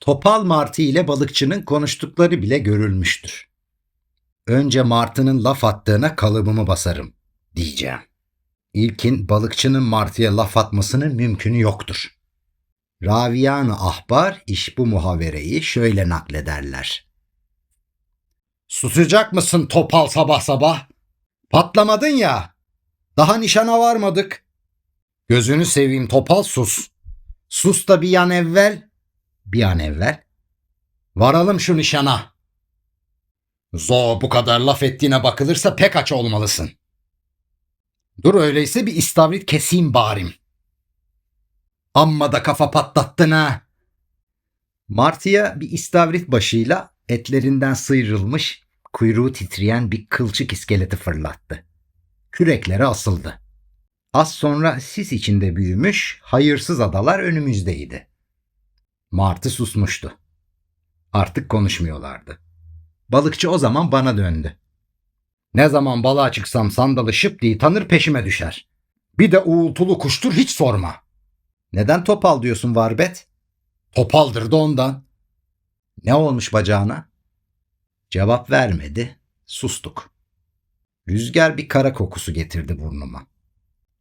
Topal martı ile balıkçının konuştukları bile görülmüştür. Önce martının laf attığına kalıbımı basarım diyeceğim. İlkin balıkçının martıya laf atmasının mümkünü yoktur. Raviyan-ı ahbar iş bu muhavereyi şöyle naklederler. Susacak mısın topal sabah sabah? Patlamadın ya. Daha nişana varmadık. Gözünü seveyim topal sus. Sus da bir an evvel. Bir an evvel. Varalım şu nişana. Zo bu kadar laf ettiğine bakılırsa pek aç olmalısın. Dur öyleyse bir istavrit keseyim barim. Amma da kafa patlattın ha. Martıya bir istavrit başıyla etlerinden sıyrılmış, kuyruğu titreyen bir kılçık iskeleti fırlattı. Küreklere asıldı. Az sonra sis içinde büyümüş, hayırsız adalar önümüzdeydi. Martı susmuştu. Artık konuşmuyorlardı. Balıkçı o zaman bana döndü. Ne zaman balığa çıksam sandalı şıp diye tanır peşime düşer. Bir de uğultulu kuştur hiç sorma. Neden topal diyorsun Varbet? Topaldır da ondan. Ne olmuş bacağına? Cevap vermedi. Sustuk. Rüzgar bir kara kokusu getirdi burnuma.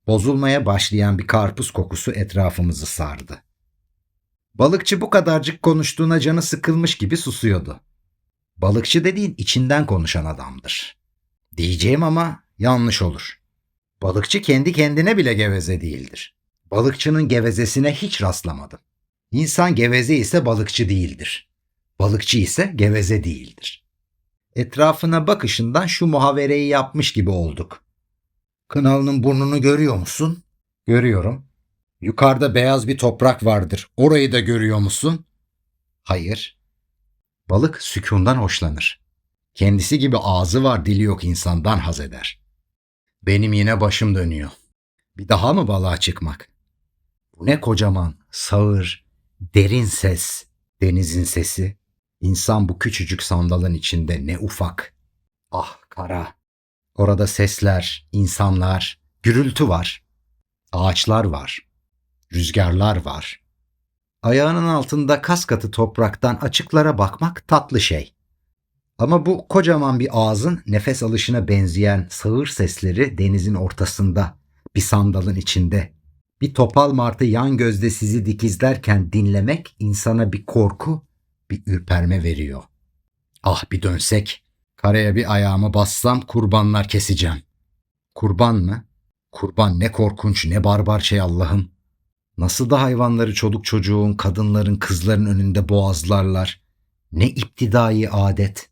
Bozulmaya başlayan bir karpuz kokusu etrafımızı sardı. Balıkçı bu kadarcık konuştuğuna canı sıkılmış gibi susuyordu. Balıkçı dediğin içinden konuşan adamdır. Diyeceğim ama yanlış olur. Balıkçı kendi kendine bile geveze değildir. Balıkçının gevezesine hiç rastlamadım. İnsan geveze ise balıkçı değildir. Balıkçı ise geveze değildir. Etrafına bakışından şu muhavereyi yapmış gibi olduk. Kınalı'nın burnunu görüyor musun? Görüyorum. Yukarıda beyaz bir toprak vardır. Orayı da görüyor musun? Hayır. Balık sükundan hoşlanır. Kendisi gibi ağzı var dili yok insandan haz eder. Benim yine başım dönüyor. Bir daha mı balığa çıkmak? Bu ne kocaman, sağır, derin ses, denizin sesi. İnsan bu küçücük sandalın içinde ne ufak. Ah kara. Orada sesler, insanlar, gürültü var. Ağaçlar var. Rüzgarlar var. Ayağının altında kas katı topraktan açıklara bakmak tatlı şey. Ama bu kocaman bir ağzın nefes alışına benzeyen sağır sesleri denizin ortasında, bir sandalın içinde. Bir topal martı yan gözde sizi dikizlerken dinlemek insana bir korku, bir ürperme veriyor. Ah bir dönsek, karaya bir ayağımı bassam kurbanlar keseceğim. Kurban mı? Kurban ne korkunç ne barbar şey Allah'ım. Nasıl da hayvanları çoluk çocuğun, kadınların, kızların önünde boğazlarlar. Ne iptidai adet.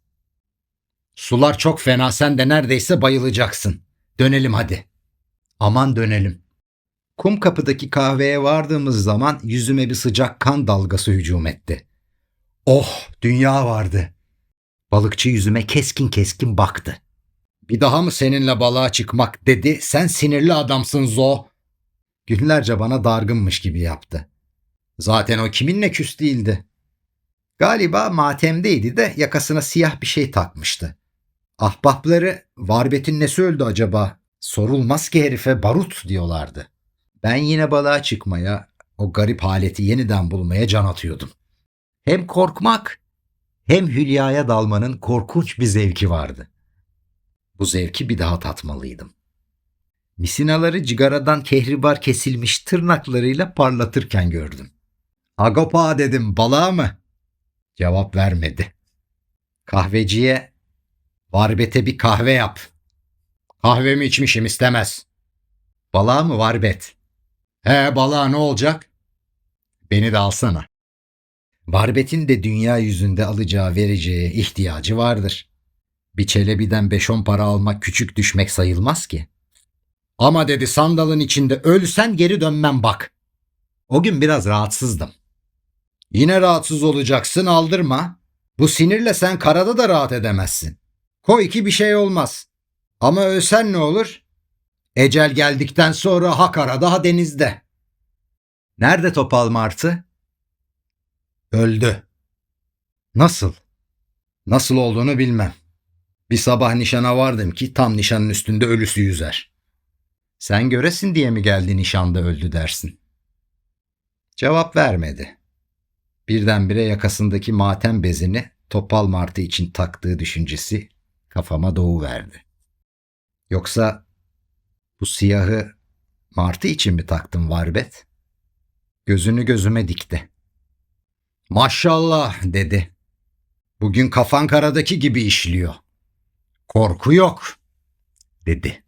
Sular çok fena sen de neredeyse bayılacaksın. Dönelim hadi. Aman dönelim. Kum kapıdaki kahveye vardığımız zaman yüzüme bir sıcak kan dalgası hücum etti. Oh dünya vardı. Balıkçı yüzüme keskin keskin baktı. Bir daha mı seninle balığa çıkmak dedi. Sen sinirli adamsın Zo. Günlerce bana dargınmış gibi yaptı. Zaten o kiminle küs değildi. Galiba matemdeydi de yakasına siyah bir şey takmıştı. Ahbapları Varbet'in nesi öldü acaba? Sorulmaz ki herife barut diyorlardı. Ben yine balığa çıkmaya, o garip haleti yeniden bulmaya can atıyordum. Hem korkmak hem hülyaya dalmanın korkunç bir zevki vardı. Bu zevki bir daha tatmalıydım. Misinaları cigaradan kehribar kesilmiş tırnaklarıyla parlatırken gördüm. Agopa dedim balığa mı? Cevap vermedi. Kahveciye Varbet'e bir kahve yap. Kahvemi içmişim istemez. Balığa mı Varbet? He balığa ne olacak? Beni de alsana. Varbet'in de dünya yüzünde alacağı vereceği ihtiyacı vardır. Bir çelebiden beş on para almak küçük düşmek sayılmaz ki. Ama dedi sandalın içinde ölsen geri dönmem bak. O gün biraz rahatsızdım. Yine rahatsız olacaksın aldırma. Bu sinirle sen karada da rahat edemezsin. Koy ki bir şey olmaz. Ama ölsen ne olur? Ecel geldikten sonra ha karada ha denizde. Nerede topal martı? Öldü. Nasıl? Nasıl olduğunu bilmem. Bir sabah nişana vardım ki tam nişanın üstünde ölüsü yüzer. Sen göresin diye mi geldi nişanda öldü dersin? Cevap vermedi. Birdenbire yakasındaki matem bezini topal martı için taktığı düşüncesi kafama doğuverdi. Yoksa bu siyahı martı için mi taktın Varbet? Gözünü gözüme dikti. Maşallah dedi. Bugün kafan karadaki gibi işliyor. Korku yok dedi.